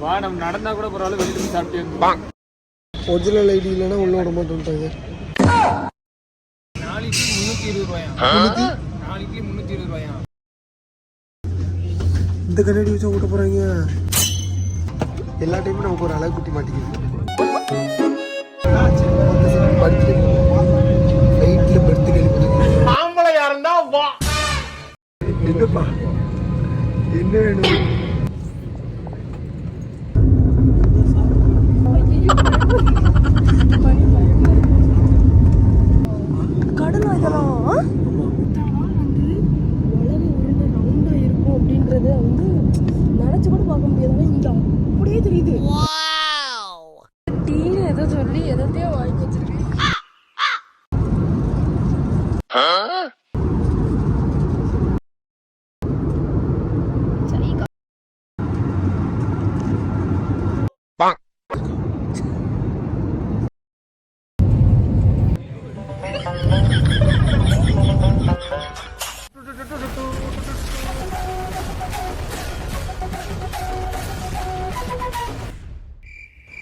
வா நம்ம நடந்தா கூட பரவாயில்ல வெளியில போய் சாப்பிட்டே ஒரிஜினல் ஐடி இல்லைன்னா உள்ள விட மாட்டேன்ட்டாங்க நாளைக்கு முந்நூற்றி இருபது ரூபாயா நாளைக்கு முந்நூற்றி இருபது ரூபாயா இந்த கண்ணாடி வச்சா ஓட்ட போறாங்க. எல்லா டைமும் நமக்கு ஒரு அழகு குட்டி மாட்டேங்குது ஃப்ளைட்டில் படுத்து கேள்விப்பட்டிருக்கீங்க ஆம்பளையா இருந்தா வா. என்னப்பா? என்ன வேணும்? கடலா இதெல்லாம் அப்படின்றத வந்து நினைச்சு கூட பார்க்க முடியாது ஆனா இங்க அப்படியே தெரியுது டீன்னு எதோ சொல்லி எதத்தையோ வாங்கி வச்சிருக்கேன்.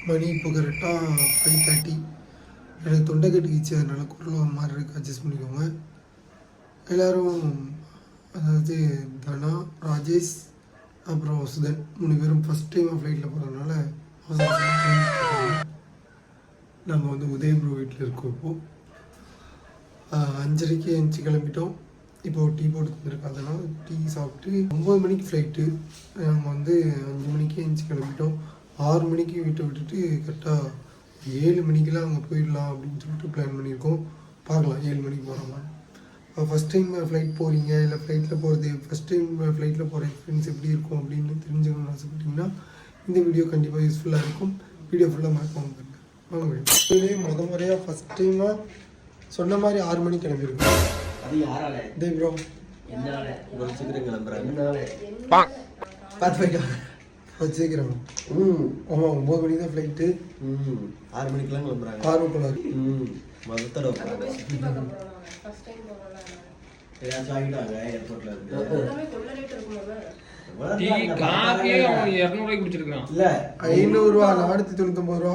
மணி இப்போ கரெக்டாக ஃபைவ் தேர்ட்டி எனக்கு தொண்டை கட்டிக்கிச்சு அதனால் குரல் ஒரு மாதிரி இருக்கு. அட்ஜஸ்ட் பண்ணிக்கோங்க. எல்லோரும் அதாவது தனா ராஜேஷ் அப்புறம் சுதன் மூணு பேரும் ஃபஸ்ட் டைம் ஃப்ளைட்டில் போகிறதுனால நம்ம வந்து உதயபுரம் வீட்டில் இருக்கோம் இப்போது அஞ்சரைக்கு எழுந்துச்சி கிளம்பிட்டோம். இப்போ டீ போட்டு தந்துருக்காங்கன்னா டீ சாப்பிட்டு ஒம்பது மணிக்கு ஃப்ளைட்டு நாங்கள் வந்து அஞ்சு மணிக்கு எழுந்துச்சி கிளம்பிட்டோம். ஆறு மணிக்கு வீட்டை விட்டுட்டு கரெக்டாக ஏழு மணிக்கெல்லாம் அங்கே போயிடலாம் அப்படின்னு சொல்லிட்டு பிளான் பண்ணியிருக்கோம். பார்க்கலாம் ஏழு மணிக்கு போகிறோமா ஃபஸ்ட் டைம் ஃப்ளைட் போகிறீங்க இல்லை ஃப்ளைட்டில் போகிறது ஃபஸ்ட் டைம் ஃப்ளைட்டில் போகிற எக்ஸ்பீரியன்ஸ் எப்படி இருக்கும் அப்படின்னு தெரிஞ்சுக்கணும்னு ஆசைப்பட்டீங்கன்னா இந்த வீடியோ கண்டிப்பாக யூஸ்ஃபுல்லாக இருக்கும். வீடியோ ஃபுல்லாக மறக்காம வாங்க வீடியோ முத முறையாக ஃபஸ்ட் டைமாக சொன்ன மாதிரி ஆறு மணிக்கு கிளம்பியிருக்கோம் அது யாரால? டே ப்ரோ என்னால? இவ்வளவு சீக்கிரம் கிளம்புறாங்க. பார்த்து போயிட்டா வச்சுக்கிறோம் ம். ஆமாம் ஒம்பது மணிக்கு தான் ஃப்ளைட்டு ம். ஆறு மணிக்கெல்லாம் கிளம்புறாங்க. ஆர்வம் போல ம். உட்காந்து ஏதாச்சும் ஆகிட்டாங்க ஏர்போர்ட்ல ஐநூறுரூவா நானூற்றி தொண்ணூத்தொம்பது ரூபா?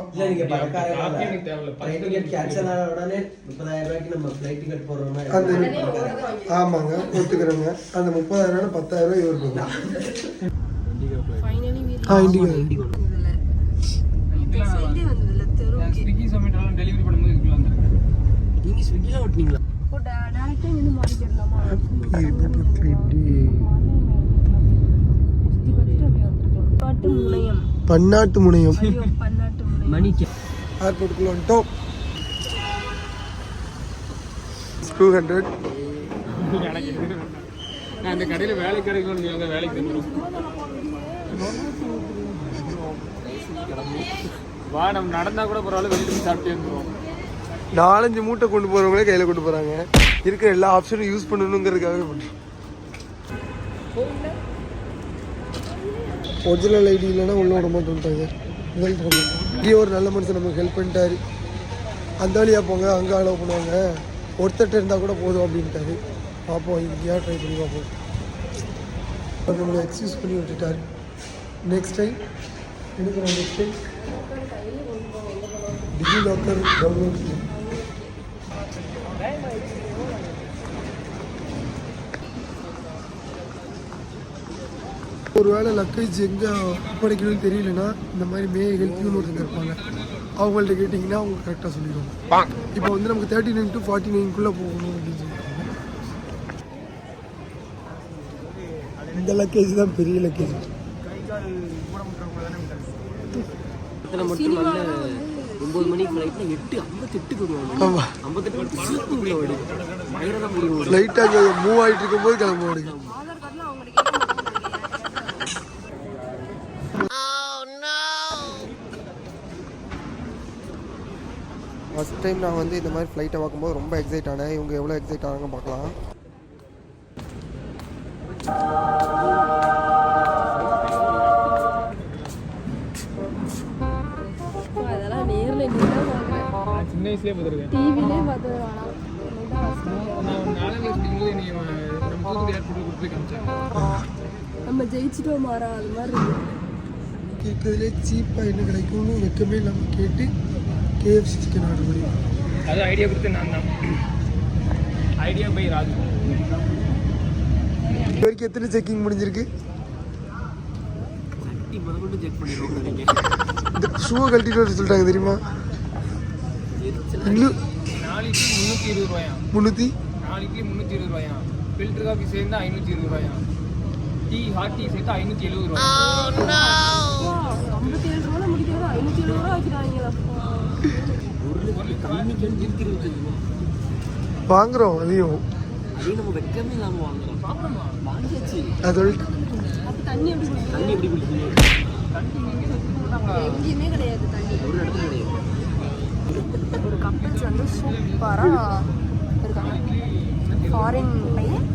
ஆமாங்க ஒத்துக்கிறேங்க. அந்த முப்பதாயிரம் பத்தாயிரம் ரூபாய் இவருக்கு. நீங்க ஸ்விக்கில ஓட்டுனீங்களா? பன்னாட்டு முனையம். ஏர்போர்ட்டுக்குள்ள வந்துட்டோம். Two hundred. நான் இந்த கடையில் வேலைக்கு தான் வேலைக்கு தந்துடும் வா நம்ம நடந்தா கூட பரவாயில்ல வெளியில சாப்பிட்டே இருந்தோம் நாலஞ்சு மூட்டை கொண்டு போகிறவங்களே கையில் கொண்டு போகிறாங்க இருக்கிற எல்லா ஆப்ஷனும் யூஸ் பண்ணணுங்கிறதுக்காக பண்ணுறோம் ஒரிஜினல் ஐடி இல்லைன்னா உள்ள விட மாட்டேன்ட்டாங்க முதல் ப்ராப்ளம் இங்கே ஒரு நல்ல மனுஷன் நமக்கு ஹெல்ப் பண்ணிட்டாரு. அந்த வழியாக போங்க அங்கே அலோவ் பண்ணுவாங்க. ஒருத்தட்ட இருந்தால் கூட போதும் அப்படின்ட்டாரு. பார்ப்போம் இங்கேயா ட்ரை பண்ணி பார்ப்போம் நம்மளை எக்ஸ்கியூஸ் பண்ணி விட்டுட்டாரு. நெக்ஸ்ட் டைம் எடுக்கிறோம் next time DigiLocker download ஒருவேளை லக்கேஜ் எங்கே ஒப்படைக்கணும்னு தெரியலனா இந்த மாதிரி மே ஹெல்ப்னு ஒருத்தங்க இருப்பாங்க. அவங்கள்ட்ட கேட்டிங்கன்னா அவங்க கரெக்டாக சொல்லிடுவாங்க. இப்போ வந்து நமக்கு தேர்ட்டி நைன் டு ஃபார்ட்டி நைன்குள்ளே போகணும் அப்படின்னு சொல்லியிருக்காங்க இந்த லக்கேஜ் தான் பெரிய லக்கேஜ். இதில் மட்டும் நல்ல ஒன்பது மணிக்கு ஃப்ளைட்ல எட்டு ஐம்பத்தெட்டுக்கு ஐம்பத்தெட்டு சீக்கிரம் ஓடி. பயங்கர முடியும் லைட்டாக மூவ் ஆகிட்டு இருக்கும்போது கேட்க மாட்டேங்கிறீங்க ஃபஸ்ட் டைம் நான் வந்து இந்த மாதிரி ஃப்ளைட்டை பார்க்கும்போது ரொம்ப எக்ஸைட் ஆனேன். இவங்க எவ்வளோ எக்ஸைட் ஆனாங்க பார்க்கலாம். படிக்கும்போது நீ நம்ம ஜெயிச்சிட்டோம் மாறா அது மாதிரி இருக்கு. கேட்கறதுலே சீப்பாக என்ன கிடைக்கும்னு வெக்கமே இல்லாமல் கேட்டு கேஎஃப்சி சிக்கன் ஆர்டர் பண்ணிடுவோம் அது ஐடியா கொடுத்து நான் தான். Idea by Raju. இது வரைக்கும் எத்தனை செக்கிங் முடிஞ்சிருக்கு? இந்த ஷூவை கழட்டிட்டு வர சொல்லிட்டாங்க தெரியுமா? இன்னும் இட்லி முந்நூற்றி இருபது ரூபாயா முந்நூற்றி இட்லி முந்நூற்றி இருபது ரூபாயா ஃபில்டர் காஃபி சேர்ந்து ஐநூற்றி இருபது ரூபாயா டீ ஹாட் டீ சேர்த்து ஐநூற்றி எழுபது ரூபா ஐம்பத்தி ஏழு ரூபா முடிக்கிறது ஐநூற்றி எழுபது ரூபா வைக்கிறாங்களா ஒரு தண்ணிக்கு இருக்கிறது தெரியுமா வாங்குறோம் அதையும். நம்ம வெக்கமே இல்லாமல் வாங்குறோம். வாங்கியாச்சு. அதோட அப்போ தண்ணி எப்படி தண்ணி எப்படி குடிக்கீங்க எங்கேயுமே கிடையாது தண்ணி ஒரு இடத்துல கிடையாது ஒரு கப்பிள்ஸ் வந்து சூப்பராக இருக்காங்க ஃபாரின் பையன்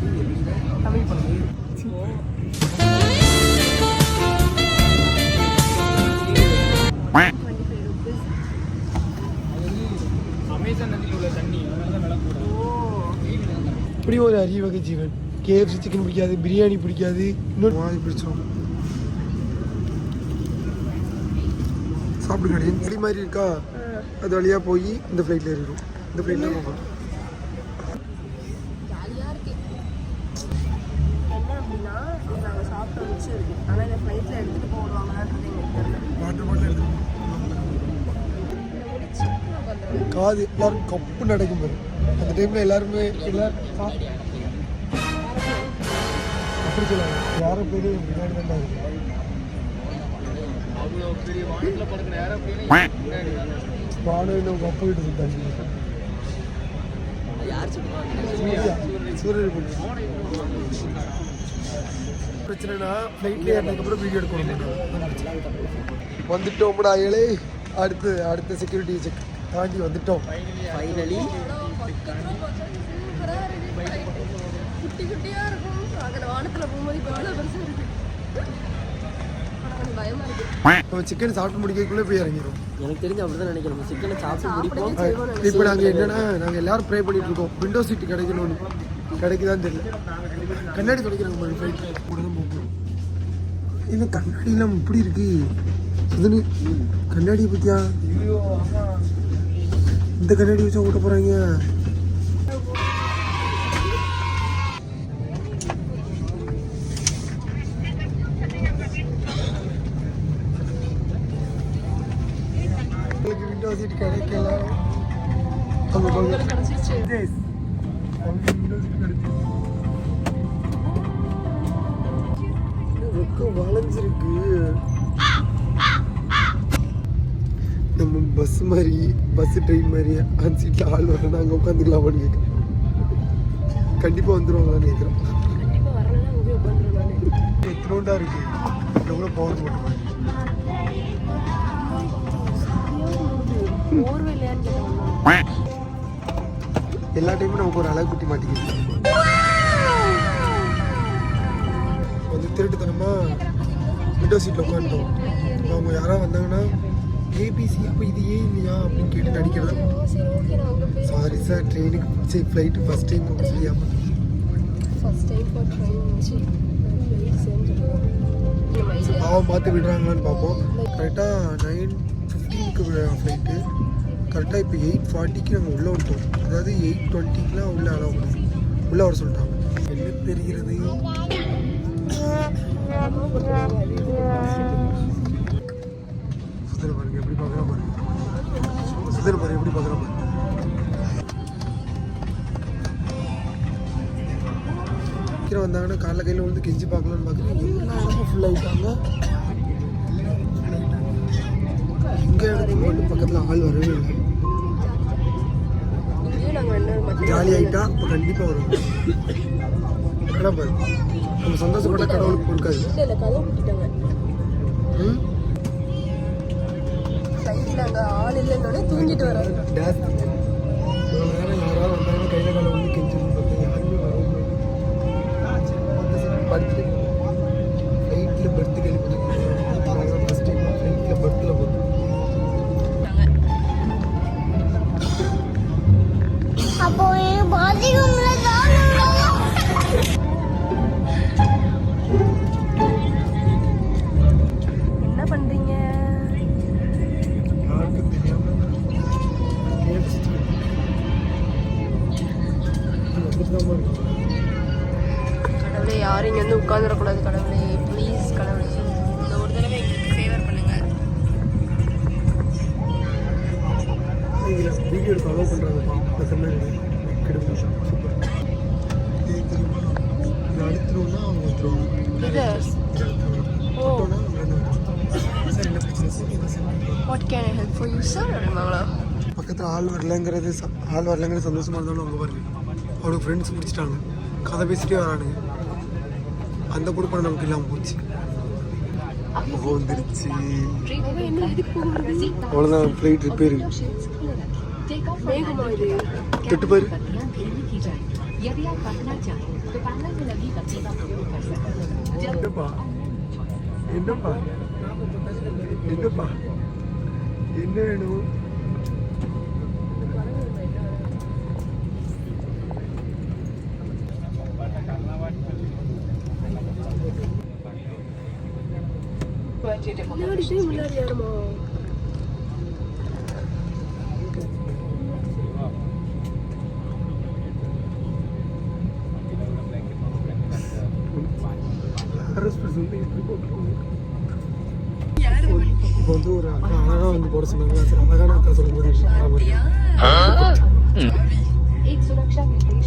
தமிழ் பொண்ணு டுவெண்ட்டி ஃபைவ் ருபீஸ் அமேசான் நதியில் உள்ள தண்ணி அதனால தான் விலை கூட ஓ இப்படி ஒரு அரிய வகை ஜீவன் கேஎஃப்சி சிக்கன் பிடிக்காது பிரியாணி பிடிக்காது இன்னொரு மாதிரி பிடிச்சிரும் சாப்பிடு கிடையாது இப்படி மாதிரி இருக்கா அது வழியாக போய் இந்த ஃப்ளைட்டில் ஏறிடும். இந்த ஃப்ளைட்டில் போகணும் என்ன அப்படின்னா நாங்கள் ஆனால் இந்த ஃப்ளைட்டில் எடுத்துகிட்டு காது எல்லாரும் கப்பு நடக்கும் பாரு. அந்த டைமில் எல்லாருமே எல்லாரும் சா- அப்படி சொல்லுவாங்க யாரும் பேர் முன்னாடி தான் இருக்கு வானம் இன்னும் கப்பு கிட்ட சூரியன் பிரச்சனைனா ஃப்ளைட்ல ஏறினதுக்கப்புறம் வீடியோ எடுக்கணும். வந்துட்டோம்டா ஏழே. அடுத்து அடுத்த செக்யூரிட்டி செக் தாண்டி வந்துட்டோம். ஃபைனலி குட்டி குட்டியாக இருக்கும். அங்கே வானத்தில் போகும்போது இப்போ எவ்வளோ பெருசாக இருக்கு. நம்ம சிக்கன் சாப்பிட்டு முடிக்கிறதுக்குள்ளே போய் இறங்கிடும் எனக்கு தெரிஞ்சு அப்படிதான் நினைக்கிறேன். நம்ம சிக்கனை சாப்பிட்டு முடிப்போம். இப்போ நாங்கள் என்னன்னா நாங்கள் எல்லாரும் ப்ரே பண்ணிட்டு இருக்கோம். விண்டோ சீட் கிடைக்கணும்னு. கிடைக்குதான்னு தெரியல. கண்ணாடி துடைக்கிறாங்க மாதிரி ஃப்ளைட்டில் கூட தான் போகும். இந்த கண்ணாடிலாம் இப்படி இருக்கு. அதுன்னு கண்ணாடியை பற்றியா இந்த கண்ணாடி வச்சா ஓட்ட போகிறாங்க கிடைச்சிருச்சு. வெக்கம் வளைஞ்சிருக்கு நம்ம பஸ் மாதிரி பஸ் ட்ரெயின் மாதிரி அந்த சீட்டில் ஆள் வரணும் அங்கே உட்காந்துக்கலாமான்னு கேட்குறோம் கண்டிப்பாக வந்துடுவாங்களான்னு வரலன்னா நான் எத்தனோண்டா இருக்கு எவ்வளோ பவர் போட்டு எல்லா டைமும் நமக்கு ஒரு அழகு குட்டி மாட்டிக்கிது வந்து திருட்டுத்தனமா விண்டோ சீட்டில் உட்காந்துட்டோம். அவங்க யாராவது வந்தாங்கன்னா ஏபிசி அப்போ இது ஏன் இல்லையா அப்படின்னு கேட்டு நடிக்கிறது. சரி சாரி சார் ட்ரெயினுக்கு சரி ஃப்ளைட்டு ஃபஸ்ட் டைம் சொல்லியாமல் ஃபர்ஸ்ட் டைம் ஃபார் ட்ரெயின் சரி பாவம் பார்த்து விடுறாங்களான்னு பார்ப்போம். கரெக்டாக நைன் ஃபிஃப்டீனுக்கு ஃப்ளைட்டு கரெக்டாக இப்போ எயிட் ஃபார்ட்டிக்கு நாங்கள் உள்ளே விட்டோம் அதாவது எயிட் டுவெண்ட்டிக்குலாம் உள்ளே அலோவ் உள்ளே வர சொல்லிட்டாங்க. என்ன தெரிகிறது? சுதர் பாருங்க எப்படி பார்க்குறா பாருங்க சுதர் பாருங்க எப்படி பார்க்குறா பாருங்க சீக்கிரம் வந்தாங்கன்னா காலைல கையில் வந்து கெஞ்சி பார்க்கலான்னு பார்க்குறேன் எல்லா இடமும் ஃபுல் ஆகிட்டாங்க எங்கே இடத்துக்கு மட்டும் பக்கத்தில் ஆள் வரவே இல்லை. ஆகிட்டா இப்போ கண்டிப்பாக வரும். கடை பாரு நம்ம சந்தோஷப்பட்ட கடவுளுக்கு கொடுக்காது. ஃப்ளைட்டில் அங்கே ஆள் இல்லைன்னொடனே தூங்கிட்டு வராரு. ஆள் வரலங்கிறது ஆள் வரலங்கிறது சந்தோஷமாக இருந்தாலும் அவங்க பாருங்க. அவனுக்கு ஃப்ரெண்ட்ஸ் பிடிச்சிட்டாங்க. கதை பேசிட்டே வரானுங்க. அந்த குடும்பம் நமக்கு இல்லாமல் போச்சு. வந்துருச்சு. அவ்வளோதான் ஃப்ளைட் ரிப்பேர் தொட்டு பாரு என்னப்பா? என்னப்பா? என்னப்பா? என்ன வேணும்? Mulheres nem mulher e irmão. एक सुरक्षा निर्देश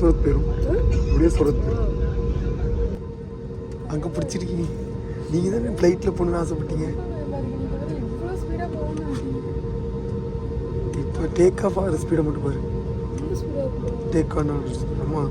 சுரத் பெறும் இப்படியே சுரத் பெறும் அங்கே பிடிச்சிருக்கீங்க நீங்கள் தானே ஃப்ளைட்டில் போகணுன்னு ஆசைப்பட்டீங்க? இப்போ டேக் ஆஃப் ஆகிற ஸ்பீடை மட்டும் பாரு. டேக் ஆன் ஆமாம்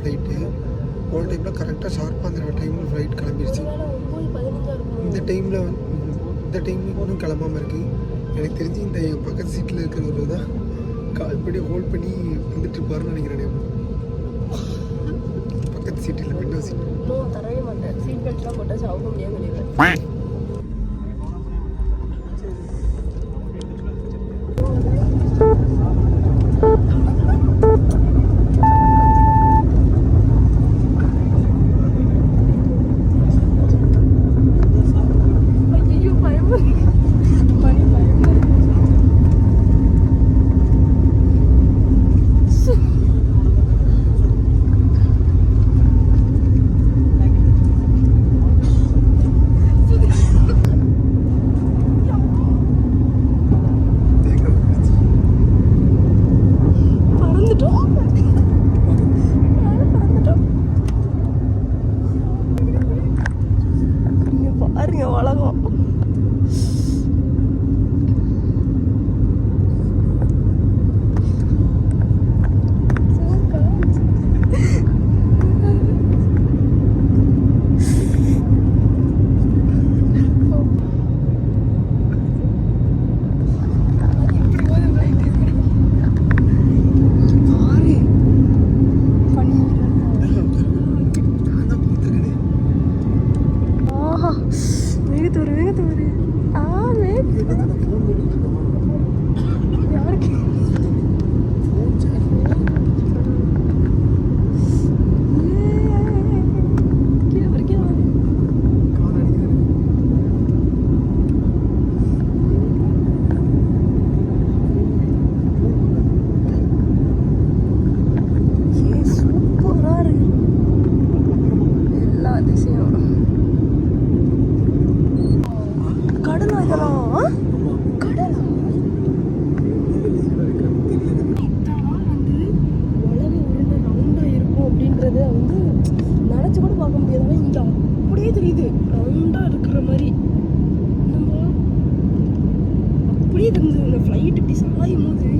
ஃப்ளைட்டு போன டைமில் கரெக்டாக ஷார்ப்பாக அந்த டைமில் ஃப்ளைட் கிளம்பிடுச்சு இந்த டைமில் இந்த டைமுக்கு ஒன்றும் கிளம்பாமல் இருக்குது எனக்கு தெரிஞ்சு இந்த என் பக்கத்து சீட்டில் இருக்கிறவர் தான் கால் பண்ணி ஹோல்ட் பண்ணி வந்துட்டு இருப்பாருன்னு நினைக்கிறேன் பக்கத்து சீட்டில் விண்டோ சீட் தரவே மாட்டேன். சீட் பெல்ட்லாம் போட்டாச்சு அவங்க முடியாது. நினச்சி கூட பார்க்க முடியாது. இங்கே அப்படியே தெரியுது. ரவுண்டாக இருக்கிற மாதிரி. நம்ம அப்படியே தெரிஞ்சது. இந்த ஃப்ளைட் இப்படி சாயும் போது